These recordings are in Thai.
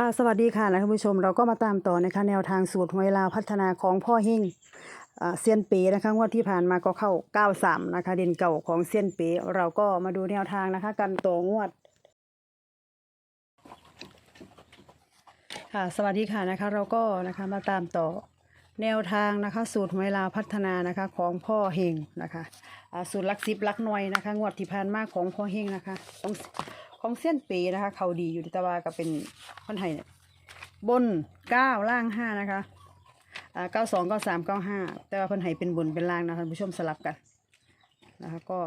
ค่ะสวัสดีค่ะนะคุณผู้ชมเราก็มาตามต่อนะคะแนวทางสูตรหวยลาวพัฒนาของพ่อเฮงอ่าเซียนเป๋นะคะงวดที่ผ่านมาก็เข้า 93 นะคะเด่นเก่าของเซียนเป๋เราก็มาดูแนวทางนะคะกันต่องวด ค่ะสวัสดีค่ะนะคะเราก็นะคะมาตามต่อแนวทางนะคะ สูตรหวยลาวพัฒนานะคะของพ่อเฮงนะคะสูตรลักซิบลักหน่วยนะคะ งวดที่ผ่านมาของพ่อเฮงนะคะของ ของเซียนเปนะคะ เขาดีอยู่แต่ว่าก็เป็นคนไทยเนี่ยบนเก้าล่างห้านะคะอ่าเก้าสองเก้าสามเก้าห้าแต่ว่าเพิ่นให้เป็นบนเป็นล่างนะคะท่านผู้ชมสลับกันนะคะก็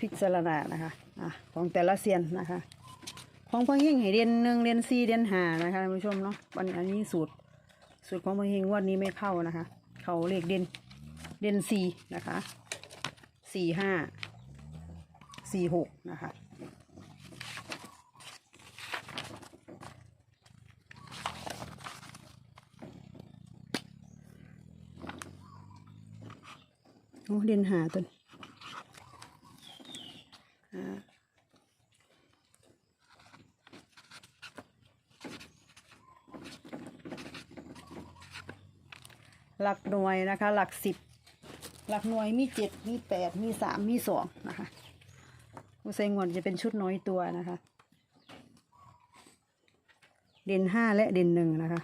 พิจารณานะคะอะของแต่ละเซียนนะคะของพ่อเฮงให้เรียนหนึ่งเรียนสี่เรียนห้านะคะท่านผู้ชมเนาะวันอันนี้สูตรสูตรของพ่อเฮงงวันนี้ไม่เข้านะคะ เขาเลขเด่นเด่นสี่นะคะสี่ห้า สี่หกนะคะโอ้เรียนหาตัวนี้หาหลักหน่วยนะคะ หลักสิบ หลักหน่วยมีเจ็ดมีแปดมีสามมีสองนะคะ อุไซงวนจะเป็นชุดน้อยตัวนะคะ เด่นห้าและเด่นหนึ่งนะคะ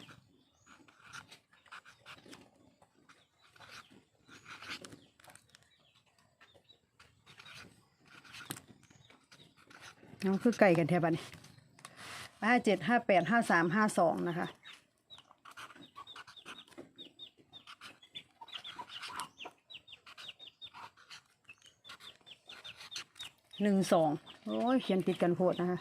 น้องคือไก่กันแทบันห้าเจ็ดห้าแปดห้าสามห้าสองนะคะ หนึ่งสองโอ้ยเขียนติดกันโพดนะคะ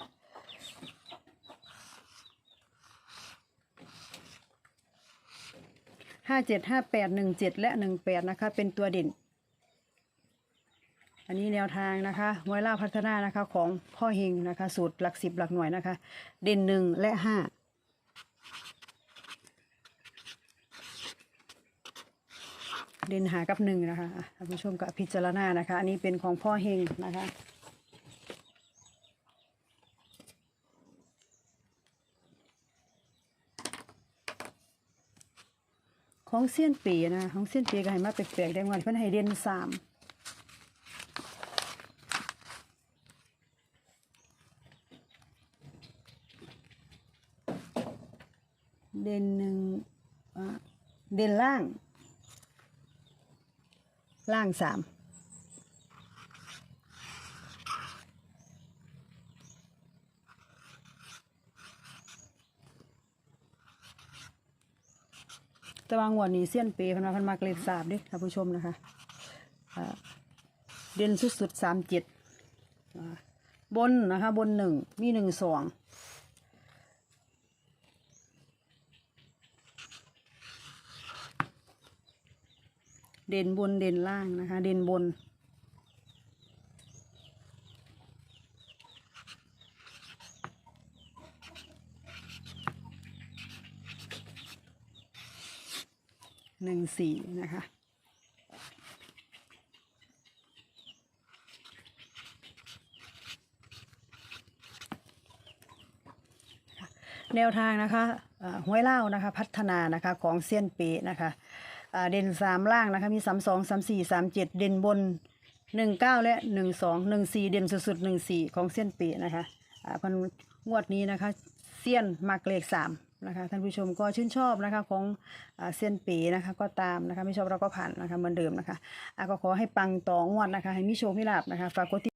ห้าเจ็ดห้าแปดหนึ่งเจ็ดและหนึ่งแปดนะคะ เป็นตัวเด่น อันนี้แนวทางนะคะมวยล่าพัฒนานะคะ ของพ่อเฮงนะคะ สูตรหลักสิบหลักหน่วยนะคะ เด่นหนึ่งและห้าเด่นหากับหนึ่งนะคะอะท่านผู้ชมกับพิจารณานะคะ อันนี้เป็นของพ่อเฮงนะคะ ของเซียนปีนะของเซียนปีก็ให้มาแปลกๆได้วันเพิ่นให้เด่นสามเด่นหนึ่งเด่นล่าง ล่างสาม แต่วางวันนี้เสี้ยนเปย์เพนมาพันมากเลขสามดิท่านผู้ชมนะคะเด่นสุดๆสามเจ็ดบนนะคะ บนหนึ่งมีหนึ่งสองเด่นบนเด่นล่างนะคะ เด่นบน หนึ่งสี่นะคะแนวทางนะคะห้วยเล่านะคะพัฒนานะคะของเซียนเปนะคะเด่นสามล่างนะคะมีสามสองสามสี่สามเจ็ดเด่นบนหนึ่งเก้าและหนึ่งสองหนึ่งสี่เด่นสุดๆหนึ่งสี่ของเซียนเปนะคะพันงวดนี้นะคะเซียนมากเลขสาม นะคะท่านผู้ชมก็ชื่นชอบนะคะของเส้นปีนะคะก็ตามนะคะไม่ชอบเราก็ผ่านนะคะเหมือนเดิมนะคะอ่าก็ขอให้ปังต่องวดนะคะให้มิโชคมิลาบนะคะฝากกดติด